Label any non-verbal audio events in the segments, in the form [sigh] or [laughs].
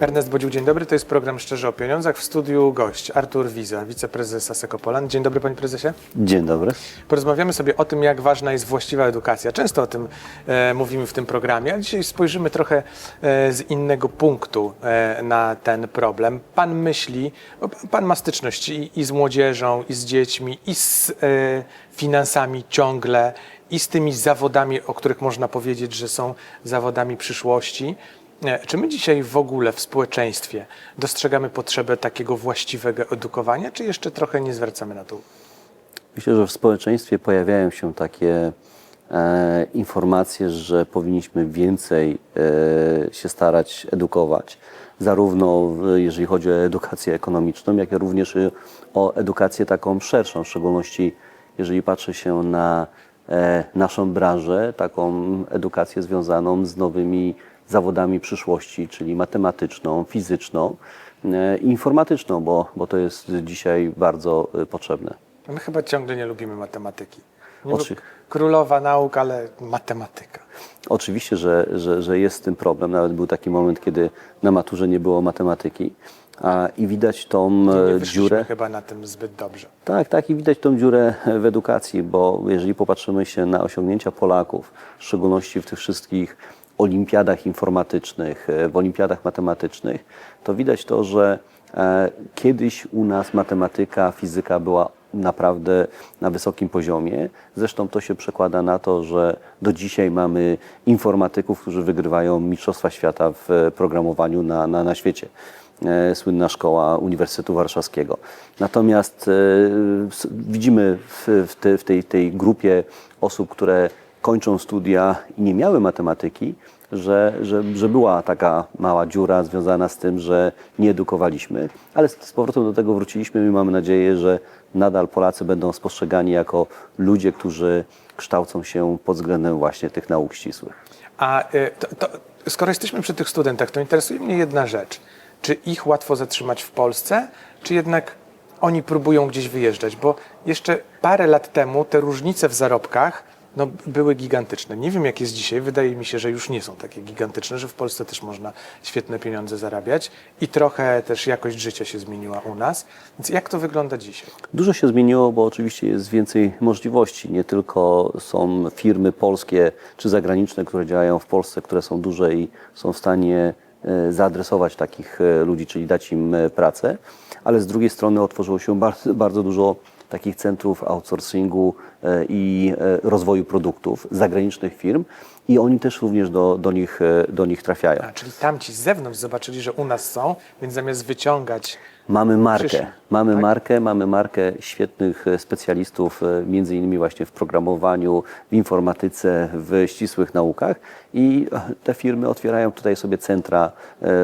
Ernest Bodził, dzień dobry. To jest program Szczerze o Pieniądzach. W studiu gość Artur Wiza, wiceprezes Asseco Poland. Dzień dobry, panie prezesie. Dzień dobry. Porozmawiamy sobie o tym, jak ważna jest właściwa edukacja. Często o tym e, mówimy w tym programie, a dzisiaj spojrzymy trochę e, z innego punktu e, na ten problem. Pan myśli, pan ma styczność i, i z młodzieżą, i z dziećmi, i z e, finansami ciągle, i z tymi zawodami, o których można powiedzieć, że są zawodami przyszłości. E, Czy my dzisiaj w ogóle w społeczeństwie dostrzegamy potrzebę takiego właściwego edukowania, czy jeszcze trochę nie zwracamy na to? Myślę, że w społeczeństwie pojawiają się takie e, informacje, że powinniśmy więcej e, się starać edukować, zarówno jeżeli chodzi o edukację ekonomiczną, jak i również o edukację taką szerszą, w szczególności jeżeli patrzy się na e, naszą branżę, taką edukację związaną z nowymi zawodami przyszłości, czyli matematyczną, fizyczną e, i informatyczną, bo, bo to jest dzisiaj bardzo e, potrzebne. My chyba ciągle nie lubimy matematyki. Niby Oczy- Królowa nauk, ale matematyka. Oczywiście, że, że, że jest z tym problem. Nawet był taki moment, kiedy na maturze nie było matematyki. A, I widać tą Nie e, dziurę. chyba na tym zbyt dobrze. Tak, tak, i widać tą dziurę w edukacji, bo jeżeli popatrzymy się na osiągnięcia Polaków, w szczególności w tych wszystkich olimpiadach informatycznych, e, w olimpiadach matematycznych, to widać to, że e, kiedyś u nas matematyka, fizyka była naprawdę na wysokim poziomie. Zresztą to się przekłada na to, że do dzisiaj mamy informatyków, którzy wygrywają Mistrzostwa Świata w e, programowaniu na, na, na świecie słynna szkoła Uniwersytetu Warszawskiego. Natomiast widzimy w, w, te, w tej, tej grupie osób, które kończą studia i nie miały matematyki, że, że, że była taka mała dziura związana z tym, że nie edukowaliśmy, ale z, z powrotem do tego wróciliśmy i mamy nadzieję, że nadal Polacy będą spostrzegani jako ludzie, którzy kształcą się pod względem właśnie tych nauk ścisłych. A y, to, to, skoro jesteśmy przy tych studentach, to interesuje mnie jedna rzecz. Czy ich łatwo zatrzymać w Polsce, czy jednak oni próbują gdzieś wyjeżdżać? Bo jeszcze parę lat temu te różnice w zarobkach no, były gigantyczne. Nie wiem, jak jest dzisiaj. Wydaje mi się, że już nie są takie gigantyczne, że w Polsce też można świetne pieniądze zarabiać i trochę też jakość życia się zmieniła u nas. Więc jak to wygląda dzisiaj? Dużo się zmieniło, bo oczywiście jest więcej możliwości. Nie tylko są firmy polskie czy zagraniczne, które działają w Polsce, które są duże i są w stanie e, zaadresować takich e, ludzi, czyli dać im e, pracę, ale z drugiej strony otworzyło się bardzo, bardzo dużo takich centrów outsourcingu e, i e, rozwoju produktów zagranicznych firm i oni też również do, do, nich, e, do nich trafiają. A, czyli tamci z zewnątrz zobaczyli, że u nas są, więc zamiast wyciągać Mamy markę, Przyszli, mamy tak? markę, mamy markę świetnych specjalistów, między innymi właśnie w programowaniu, w informatyce, w ścisłych naukach i te firmy otwierają tutaj sobie centra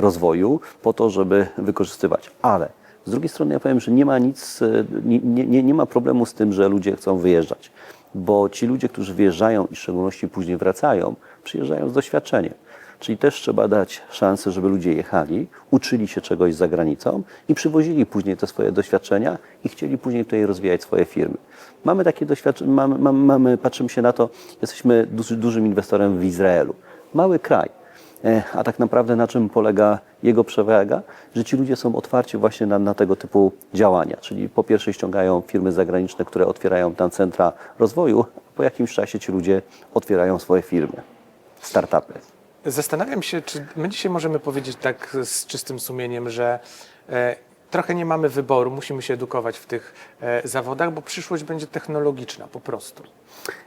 rozwoju po to, żeby wykorzystywać. Ale z drugiej strony ja powiem, że nie ma nic, e, nie, nie, nie- ma problemu z tym, że ludzie chcą wyjeżdżać, bo ci ludzie, którzy wyjeżdżają i w szczególności później wracają, przyjeżdżają z doświadczeniem. Czyli też trzeba dać szansę, żeby ludzie jechali, uczyli się czegoś za granicą i przywozili później te swoje doświadczenia i chcieli później tutaj rozwijać swoje firmy. Mamy takie doświadczenia, mamy, mamy, mamy, patrzymy się na to, jesteśmy duży, dużym inwestorem w Izraelu. Mały kraj. E, A tak naprawdę na czym polega jego przewaga? Że ci ludzie są otwarci właśnie na, na tego typu działania. Czyli po pierwsze ściągają firmy zagraniczne, które otwierają tam centra rozwoju, a po jakimś czasie ci ludzie otwierają swoje firmy, startupy. Zastanawiam się, czy my dzisiaj możemy powiedzieć tak z czystym sumieniem, że e, trochę nie mamy wyboru, musimy się edukować w tych e, zawodach, bo przyszłość będzie technologiczna po prostu.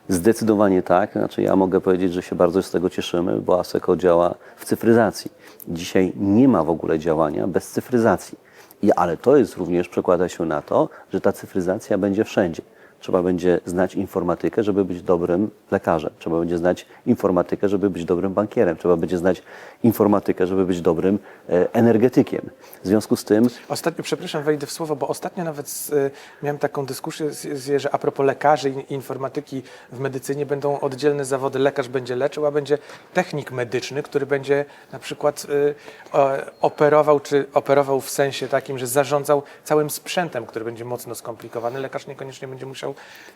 Zdecydowanie tak. Znaczy ja mogę powiedzieć, że się bardzo z tego cieszymy, bo ASECO działa w cyfryzacji. Dzisiaj nie ma w ogóle działania bez cyfryzacji. I, ale to jest również, przekłada się na to, że ta cyfryzacja będzie wszędzie. Trzeba będzie znać informatykę, żeby być dobrym lekarzem. Trzeba będzie znać informatykę, żeby być dobrym bankierem. Trzeba będzie znać informatykę, żeby być dobrym e, energetykiem. W związku z tym Ostatnio, przepraszam, wejdę w słowo, bo ostatnio nawet z, y, miałem taką dyskusję, z, że a propos lekarzy i informatyki w medycynie będą oddzielne zawody. Lekarz będzie leczył, a będzie technik medyczny, który będzie na przykład o, operował, czy operował w sensie takim, że zarządzał całym sprzętem, który będzie mocno skomplikowany. Lekarz niekoniecznie będzie musiał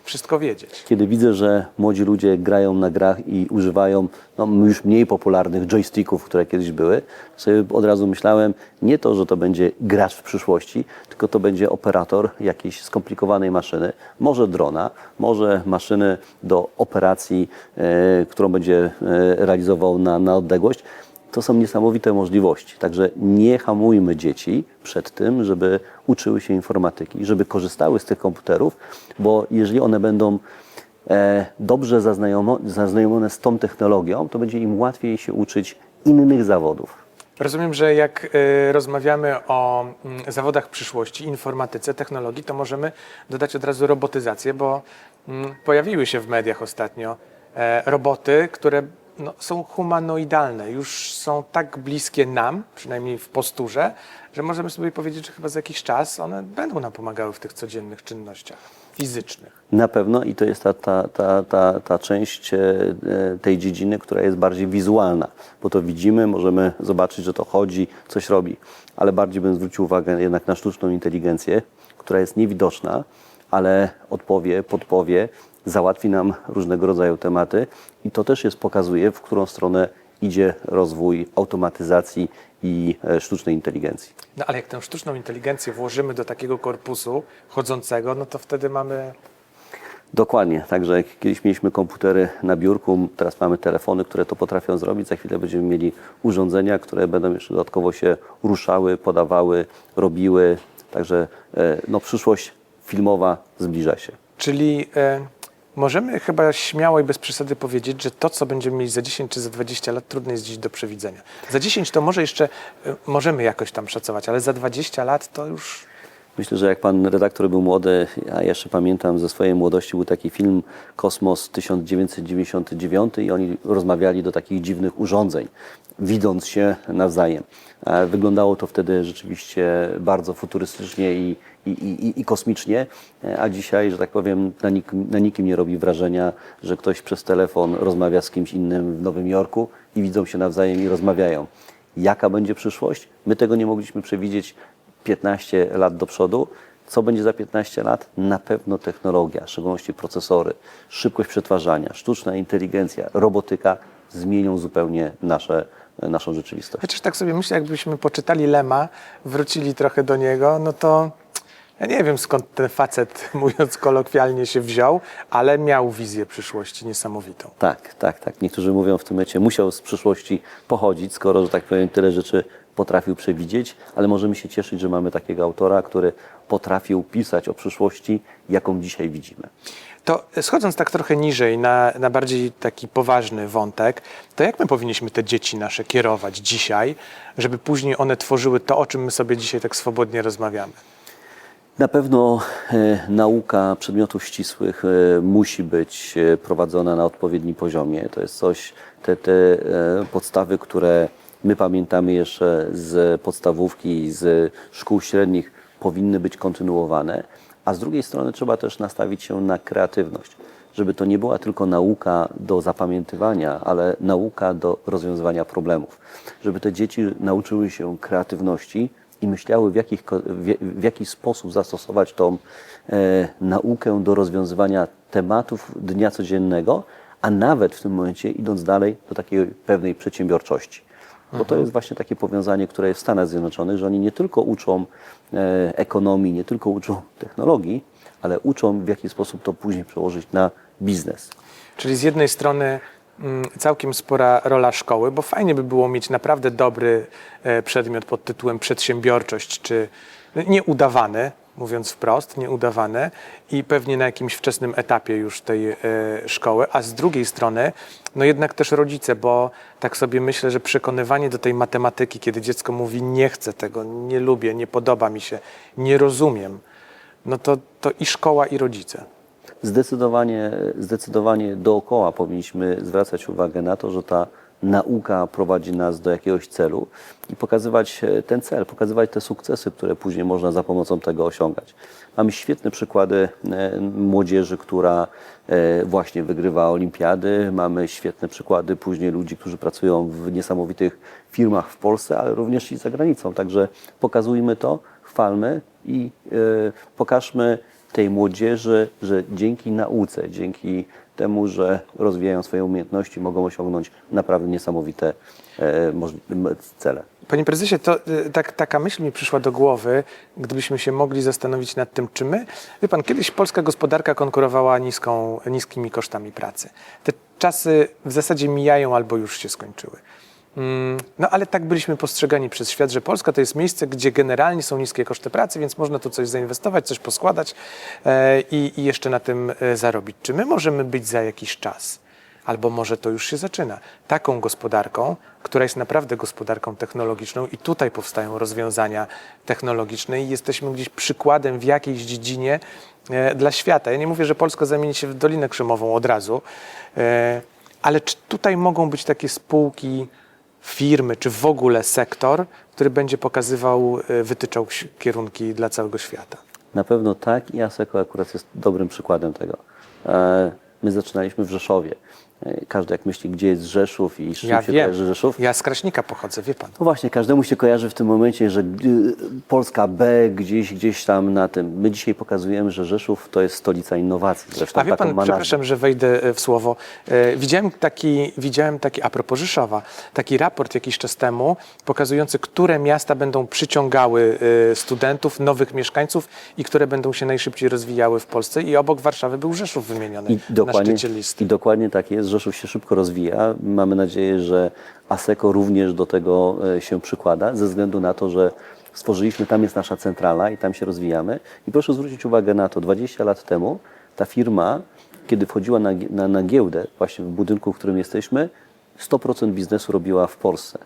wszystko wiedzieć. Kiedy widzę, że młodzi ludzie grają na grach i używają no, już mniej popularnych joysticków, które kiedyś były, sobie od razu myślałem, nie to, że to będzie gracz w przyszłości, tylko to będzie operator jakiejś skomplikowanej maszyny, może drona, może maszyny do operacji, e, którą będzie e, realizował na, na odległość. To są niesamowite możliwości. Także nie hamujmy dzieci przed tym, żeby uczyły się informatyki, żeby korzystały z tych komputerów, bo jeżeli one będą e, dobrze zaznajomione z tą technologią, to będzie im łatwiej się uczyć innych zawodów. Rozumiem, że jak y, rozmawiamy o mm, zawodach przyszłości, informatyce, technologii, to możemy dodać od razu robotyzację, bo mm, pojawiły się w mediach ostatnio e, roboty, które no, są humanoidalne, już są tak bliskie nam, przynajmniej w posturze, że możemy sobie powiedzieć, że chyba za jakiś czas one będą nam pomagały w tych codziennych czynnościach fizycznych. Na pewno i to jest ta, ta, ta, ta, ta część e, tej dziedziny, która jest bardziej wizualna, bo to widzimy, możemy zobaczyć, że to chodzi, coś robi, ale bardziej bym zwrócił uwagę jednak na sztuczną inteligencję, która jest niewidoczna, ale odpowie, podpowie, załatwi nam różnego rodzaju tematy i to też jest pokazuje, w którą stronę idzie rozwój automatyzacji i e, sztucznej inteligencji. No ale jak tę sztuczną inteligencję włożymy do takiego korpusu chodzącego, no to wtedy mamy Dokładnie, także jak kiedyś mieliśmy komputery na biurku, teraz mamy telefony, które to potrafią zrobić. Za chwilę będziemy mieli urządzenia, które będą jeszcze dodatkowo się ruszały, podawały, robiły. Także e, no, przyszłość filmowa zbliża się. Czyli e, możemy chyba śmiało i bez przesady powiedzieć, że to, co będziemy mieli za 10 czy za 20 lat, trudno jest dziś do przewidzenia. Za 10 to może jeszcze e, możemy jakoś tam szacować, ale za 20 lat to już. Myślę, że jak pan redaktor był młody, ja jeszcze pamiętam ze swojej młodości, był taki film Kosmos 1999 i oni rozmawiali do takich dziwnych urządzeń, widząc się nawzajem. E, Wyglądało to wtedy rzeczywiście bardzo futurystycznie i, i, i, i kosmicznie, e, a dzisiaj, że tak powiem, na na nikim nie robi wrażenia, że ktoś przez telefon rozmawia z kimś innym w Nowym Jorku i widzą się nawzajem i rozmawiają. Jaka będzie przyszłość? My tego nie mogliśmy przewidzieć 15 lat do przodu. Co będzie za 15 lat? Na pewno technologia, w szczególności procesory, szybkość przetwarzania, sztuczna inteligencja, robotyka zmienią zupełnie nasze, naszą rzeczywistość. Chociaż tak sobie myślę, jakbyśmy poczytali Lema, wrócili trochę do niego, no to ja nie wiem skąd ten facet, [laughs] mówiąc kolokwialnie, się wziął, ale miał wizję przyszłości niesamowitą. Tak, tak, tak. Niektórzy mówią w tym momencie, musiał z przyszłości pochodzić, skoro, że tak powiem, tyle rzeczy potrafił przewidzieć, ale możemy się cieszyć, że mamy takiego autora, który potrafił pisać o przyszłości, jaką dzisiaj widzimy. To schodząc tak trochę niżej na, na bardziej taki poważny wątek, to jak my powinniśmy te dzieci nasze kierować dzisiaj, żeby później one tworzyły to, o czym my sobie dzisiaj tak swobodnie rozmawiamy? Na pewno e, nauka przedmiotów ścisłych e, musi być e, prowadzona na odpowiednim poziomie. To jest coś, te, te podstawy, które my pamiętamy jeszcze z podstawówki, z szkół średnich, powinny być kontynuowane, a z drugiej strony trzeba też nastawić się na kreatywność, żeby to nie była tylko nauka do zapamiętywania, ale nauka do rozwiązywania problemów. Żeby te dzieci nauczyły się kreatywności, i myślały, w, jakich, w, jaki sposób zastosować tą e, naukę do rozwiązywania tematów dnia codziennego, a nawet w tym momencie idąc dalej do takiej pewnej przedsiębiorczości. Bo to jest właśnie takie powiązanie, które jest w Stanach Zjednoczonych, że oni nie tylko uczą e, ekonomii, nie tylko uczą technologii, ale uczą w jaki sposób to później przełożyć na biznes. Czyli z jednej strony całkiem spora rola szkoły, bo fajnie by było mieć naprawdę dobry e, przedmiot pod tytułem przedsiębiorczość, czy nieudawany, mówiąc wprost, nieudawany i pewnie na jakimś wczesnym etapie już tej e, szkoły, a z drugiej strony, no jednak też rodzice, bo tak sobie myślę, że przekonywanie do tej matematyki, kiedy dziecko mówi nie chcę tego, nie lubię, nie podoba mi się, nie rozumiem, no to, to i szkoła, i rodzice. Zdecydowanie, zdecydowanie dookoła powinniśmy zwracać uwagę na to, że ta nauka prowadzi nas do jakiegoś celu i pokazywać e, ten cel, pokazywać te sukcesy, które później można za pomocą tego osiągać. Mamy świetne przykłady e, młodzieży, która e, właśnie wygrywa olimpiady. Mamy świetne przykłady później ludzi, którzy pracują w niesamowitych firmach w Polsce, ale również i za granicą. Także pokazujmy to, chwalmy i pokażmy tej młodzieży, że dzięki nauce, dzięki temu, że rozwijają swoje umiejętności, mogą osiągnąć naprawdę niesamowite e, cele. Panie prezesie, to y, tak, taka myśl mi przyszła do głowy, gdybyśmy się mogli zastanowić nad tym, czy my, wie pan, kiedyś polska gospodarka konkurowała niską, niskimi kosztami pracy. Te czasy w zasadzie mijają albo już się skończyły. Mm, No ale tak byliśmy postrzegani przez świat, że Polska to jest miejsce, gdzie generalnie są niskie koszty pracy, więc można tu coś zainwestować, coś poskładać e, i, jeszcze na tym e, zarobić. Czy my możemy być za jakiś czas? albo może to już się zaczyna. Taką gospodarką, która jest naprawdę gospodarką technologiczną i tutaj powstają rozwiązania technologiczne i jesteśmy gdzieś przykładem w jakiejś dziedzinie e, dla świata. Ja nie mówię, że Polska zamieni się w Dolinę Krzemową od razu, ale czy tutaj mogą być takie spółki, firmy, czy w ogóle sektor, który będzie pokazywał, e, wytyczał kierunki dla całego świata? Na pewno tak i Aseko akurat jest dobrym przykładem tego. E, My zaczynaliśmy w Rzeszowie. E, Każdy jak myśli, gdzie jest Rzeszów i z czym Ja się wiem, kojarzy Rzeszów, ja z Kraśnika pochodzę, wie pan. No właśnie, każdemu się kojarzy w tym momencie, że y, Polska B gdzieś, gdzieś tam na tym. My dzisiaj pokazujemy, że Rzeszów to jest stolica innowacji. Zresztą A wie pan, przepraszam, że wejdę e, w słowo. E, Widziałem taki, widziałem taki, a propos Rzeszowa, taki raport jakiś czas temu pokazujący, które miasta będą przyciągały e, studentów, nowych mieszkańców i które będą się najszybciej rozwijały w Polsce. I obok Warszawy był Rzeszów wymieniony I na szczycie listy. I dokładnie tak jest. Rzeszów się szybko rozwija. Mamy nadzieję, że ASECO również do tego e, się przykłada, ze względu na to, że stworzyliśmy, tam jest nasza centrala i tam się rozwijamy. I proszę zwrócić uwagę na to, 20 lat temu ta firma, kiedy wchodziła na, na, na giełdę, właśnie w budynku, w którym jesteśmy, 100% biznesu robiła w Polsce.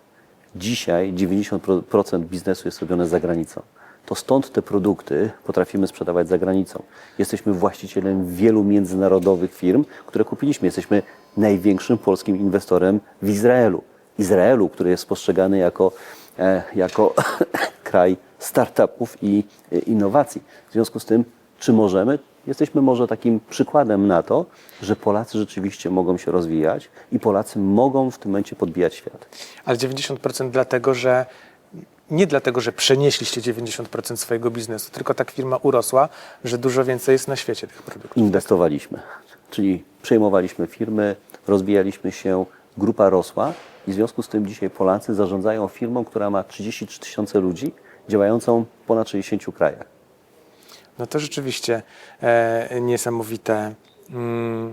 Dzisiaj 90% biznesu jest robione za granicą. To stąd te produkty potrafimy sprzedawać za granicą. Jesteśmy właścicielem wielu międzynarodowych firm, które kupiliśmy. Jesteśmy największym polskim inwestorem w Izraelu. Izraelu, który jest postrzegany jako, e, jako [coughs] kraj startupów i e, innowacji. W związku z tym, czy możemy? Jesteśmy może takim przykładem na to, że Polacy rzeczywiście mogą się rozwijać i Polacy mogą w tym momencie podbijać świat. Ale 90% dlatego, że nie dlatego, że przenieśliście 90% swojego biznesu, tylko tak firma urosła, że dużo więcej jest na świecie tych produktów. inwestowaliśmy. Czyli przejmowaliśmy firmy, rozwijaliśmy się, grupa rosła i w związku z tym dzisiaj Polacy zarządzają firmą, która ma 33 tysiące ludzi, działającą w ponad 60 krajach. No to rzeczywiście e, niesamowite, mm,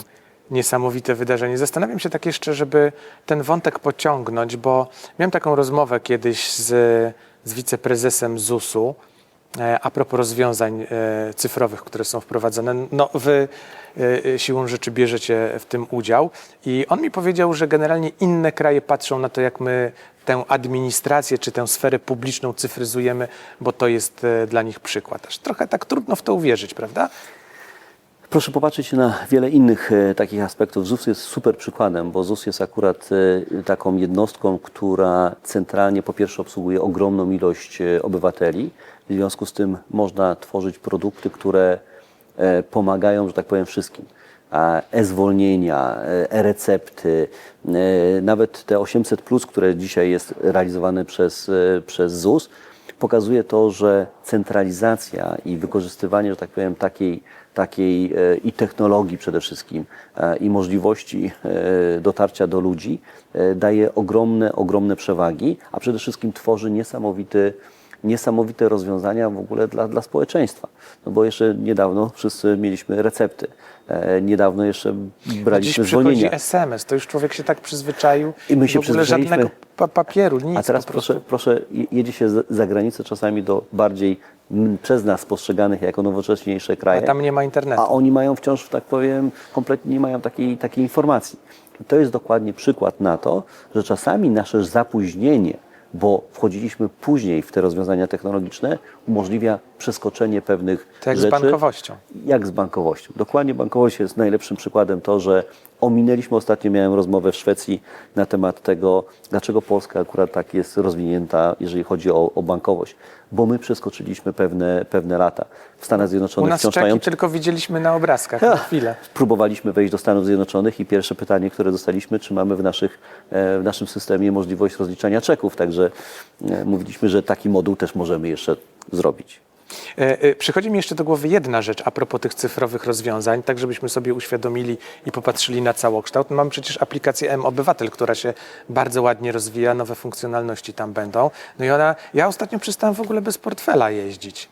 niesamowite wydarzenie. Zastanawiam się tak jeszcze, żeby ten wątek pociągnąć, bo miałem taką rozmowę kiedyś z, z wiceprezesem ZUS-u a propos rozwiązań e, cyfrowych, które są wprowadzane. No, wy e, e, siłą rzeczy bierzecie w tym udział i on mi powiedział, że generalnie inne kraje patrzą na to, jak my tę administrację czy tę sferę publiczną cyfryzujemy, bo to jest e, dla nich przykład. Aż trochę tak trudno w to uwierzyć, prawda? Proszę popatrzeć na wiele innych e, takich aspektów. ZUS jest super przykładem, bo ZUS jest akurat e, taką jednostką, która centralnie po pierwsze obsługuje ogromną ilość e, obywateli. W związku z tym można tworzyć produkty, które e, pomagają, że tak powiem, wszystkim. E-zwolnienia, e, e-recepty, e, nawet te 800, które dzisiaj jest realizowane przez, przez ZUS, pokazuje to, że centralizacja i wykorzystywanie, że tak powiem, takiej, takiej i technologii przede wszystkim i możliwości dotarcia do ludzi daje ogromne, ogromne przewagi, a przede wszystkim tworzy niesamowity, niesamowite rozwiązania w ogóle dla, dla społeczeństwa. No bo jeszcze niedawno wszyscy mieliśmy recepty, e, niedawno jeszcze Dziś braliśmy przychodzi zwolnienia. SMS, to już człowiek się tak przyzwyczaił. I my się w ogóle żadnego pa papieru, nic. A teraz proszę, proszę, je- jedzie się za- granicę czasami do bardziej przez nas postrzeganych jako nowocześniejsze kraje. A tam nie ma internetu. A oni mają wciąż, tak powiem, kompletnie nie mają takiej, takiej informacji. I to jest dokładnie przykład na to, że czasami nasze zapóźnienie, bo wchodziliśmy później w te rozwiązania technologiczne, umożliwia przeskoczenie pewnych Tak jak z rzeczy. bankowością. Jak z bankowością. Dokładnie bankowość jest najlepszym przykładem to, że ominęliśmy ostatnio, miałem rozmowę w Szwecji na temat tego, dlaczego Polska akurat tak jest rozwinięta, jeżeli chodzi o, o bankowość. Bo my przeskoczyliśmy pewne, pewne lata. W Stanach U Zjednoczonych nas wciąż czeki mają tylko widzieliśmy na obrazkach na chwilę. Próbowaliśmy wejść do Stanów Zjednoczonych i pierwsze pytanie, które dostaliśmy, czy mamy w, naszych, e, w naszym systemie możliwość rozliczania czeków. Także e, mówiliśmy, że taki moduł też możemy jeszcze zrobić. E, e, Przychodzi mi jeszcze do głowy jedna rzecz a propos tych cyfrowych rozwiązań, tak żebyśmy sobie uświadomili i popatrzyli na całokształt. Mamy przecież aplikację M-Obywatel, która się bardzo ładnie rozwija, nowe funkcjonalności tam będą. No i ona, ja ostatnio przestałem w ogóle bez portfela jeździć.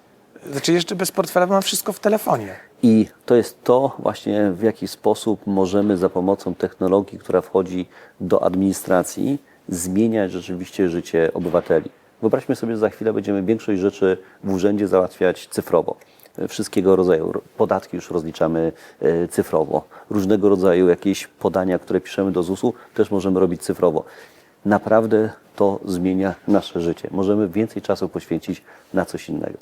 Znaczy jeszcze bez portfela, bo mam wszystko w telefonie. I to jest to właśnie, w jaki sposób możemy za pomocą technologii, która wchodzi do administracji, zmieniać rzeczywiście życie obywateli. Wyobraźmy sobie, że za chwilę będziemy większość rzeczy w urzędzie załatwiać cyfrowo. Wszystkiego rodzaju podatki już rozliczamy e, cyfrowo. Różnego rodzaju jakieś podania, które piszemy do ZUS-u, też możemy robić cyfrowo. Naprawdę to zmienia nasze życie. Możemy więcej czasu poświęcić na coś innego.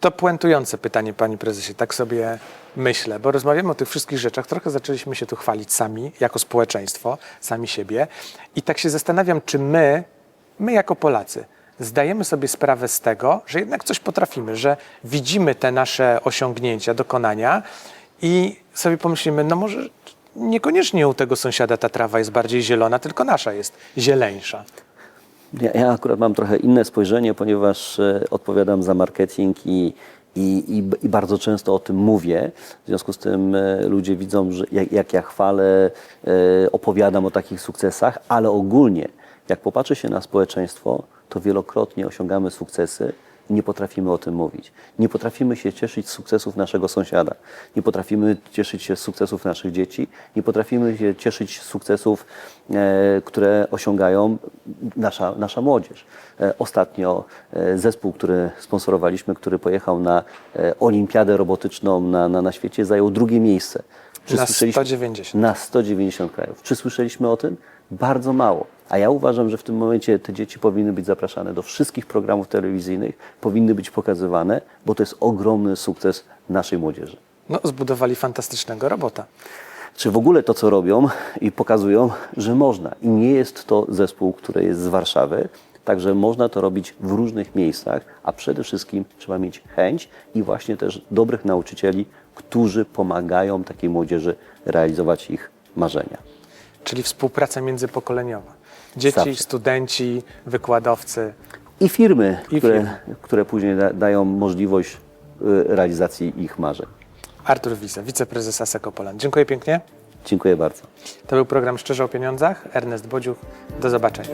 To puentujące pytanie, panie prezesie, tak sobie myślę, bo rozmawiamy o tych wszystkich rzeczach. Trochę zaczęliśmy się tu chwalić sami, jako społeczeństwo, sami siebie. I tak się zastanawiam, czy my, my jako Polacy, zdajemy sobie sprawę z tego, że jednak coś potrafimy, że widzimy te nasze osiągnięcia, dokonania i sobie pomyślimy, no może niekoniecznie u tego sąsiada ta trawa jest bardziej zielona, tylko nasza jest zieleńsza. Ja, ja akurat mam trochę inne spojrzenie, ponieważ e, odpowiadam za marketing i, i, i, i bardzo często o tym mówię. W związku z tym e, ludzie widzą, że jak, jak ja chwalę, e, opowiadam o takich sukcesach, ale ogólnie, jak popatrzy się na społeczeństwo, to wielokrotnie osiągamy sukcesy i nie potrafimy o tym mówić. Nie potrafimy się cieszyć z sukcesów naszego sąsiada. Nie potrafimy cieszyć się z sukcesów naszych dzieci. Nie potrafimy się cieszyć z sukcesów, e, które osiągają nasza, nasza młodzież. E, ostatnio e, zespół, który sponsorowaliśmy, który pojechał na e, olimpiadę robotyczną na, na, na świecie, zajął drugie miejsce. Czy Na słyszeliśmy- 190. Na 190 krajów. Czy słyszeliśmy o tym? Bardzo mało. A ja uważam, że w tym momencie te dzieci powinny być zapraszane do wszystkich programów telewizyjnych, powinny być pokazywane, bo to jest ogromny sukces naszej młodzieży. No, zbudowali fantastycznego robota. Czy w ogóle to, co robią i pokazują, że można. I nie jest to zespół, który jest z Warszawy, także można to robić w różnych miejscach, a przede wszystkim trzeba mieć chęć i właśnie też dobrych nauczycieli, którzy pomagają takiej młodzieży realizować ich marzenia. Czyli współpraca międzypokoleniowa. Dzieci, Zawsze. studenci, wykładowcy. I firmy, I które, firmy. które później da, dają możliwość y, realizacji ich marzeń. Artur Wisa, wiceprezes ASECO Poland. Dziękuję pięknie. Dziękuję bardzo. To był program Szczerze o Pieniądzach. Ernest Bodziuch. Do zobaczenia.